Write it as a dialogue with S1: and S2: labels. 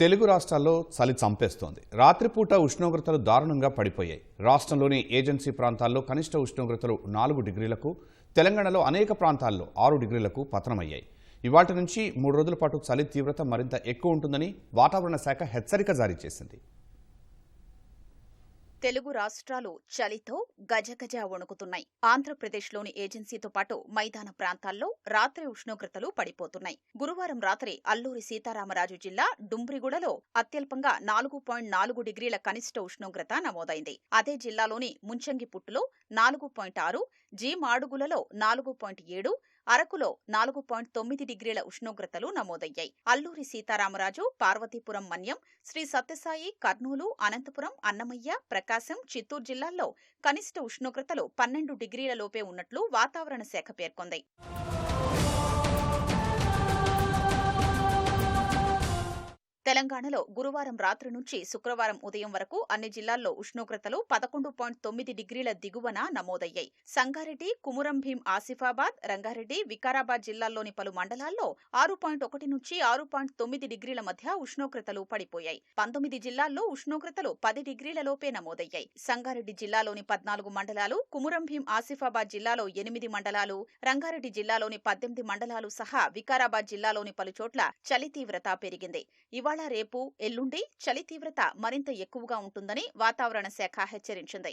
S1: తెలుగు రాష్ట్రాల్లో చలి చంపేస్తోంది. రాత్రిపూట ఉష్ణోగ్రతలు దారుణంగా పడిపోయాయి. రాష్ట్రంలోని ఏజెన్సీ ప్రాంతాల్లో కనిష్ట ఉష్ణోగ్రతలు నాలుగు డిగ్రీలకు తెలంగాణలో అనేక ప్రాంతాల్లో ఆరు డిగ్రీలకు పతనమయ్యాయి. ఇవాటి నుంచి మూడు రోజుల పాటు చలి తీవ్రత మరింత ఎక్కువ ఉంటుందని వాతావరణ శాఖ హెచ్చరిక జారీ చేసింది.
S2: తెలుగు రాష్ట్రాలు చలితో గజగజ వణుకుతున్నాయి. ఆంధ్రప్రదేశ్లోని ఏజెన్సీతో పాటు మైదాన ప్రాంతాల్లో రాత్రి ఉష్ణోగ్రతలు పడిపోతున్నాయి. గురువారం రాత్రి అల్లూరి సీతారామరాజు జిల్లా డుంబ్రిగూడలో అత్యల్పంగా నాలుగు పాయింట్ నాలుగు డిగ్రీల కనిష్ట ఉష్ణోగ్రత నమోదైంది. అదే జిల్లాలోని ముంచంగిపుట్టులో నాలుగు పాయింట్ ఆరు జీ మాడుగులలో నాలుగు పాయింట్ ఏడు అరకులో నాలుగు పాయింట్ తొమ్మిది డిగ్రీల ఉష్ణోగ్రతలు నమోదయ్యాయి. అల్లూరి సీతారామరాజు పార్వతీపురం మన్యం శ్రీ సత్యసాయి కర్నూలు అనంతపురం అన్నమయ్య ప్రకాశం చిత్తూరు జిల్లాల్లో కనిష్ట ఉష్ణోగ్రతలు పన్నెండు డిగ్రీల లోపే ఉన్నట్లు వాతావరణ శాఖ పేర్కొంది. తెలంగాణలో గురువారం రాత్రి నుంచి శుక్రవారం ఉదయం వరకు అన్ని జిల్లాల్లో ఉష్ణోగ్రతలు పదకొండు పాయింట్ తొమ్మిది డిగ్రీల దిగువన నమోదయ్యాయి. సంగారెడ్డి కుమురం భీం ఆసిఫాబాద్ రంగారెడ్డి వికారాబాద్ జిల్లాల్లోని పలు మండలాల్లో ఆరు పాయింట్ ఒకటి నుంచి ఆరు పాయింట్ తొమ్మిది డిగ్రీల మధ్య ఉష్ణోగ్రతలు పడిపోయాయి. పంతొమ్మిది జిల్లాల్లో ఉష్ణోగ్రతలు పది డిగ్రీల లోపే నమోదయ్యాయి. సంగారెడ్డి జిల్లాలోని పద్నాలుగు మండలాలు కుమురం భీం ఆసిఫాబాద్ జిల్లాలో ఎనిమిది మండలాలు రంగారెడ్డి జిల్లాలోని పద్దెనిమిది మండలాలు సహా వికారాబాద్ జిల్లాలోని పలు చోట్ల చలి తీవ్రత పెరిగింది. ఇవాళ రేపు ఎల్లుండి చలి తీవ్రత మరింత ఎక్కువగా ఉంటుందని వాతావరణ శాఖ హెచ్చరించింది.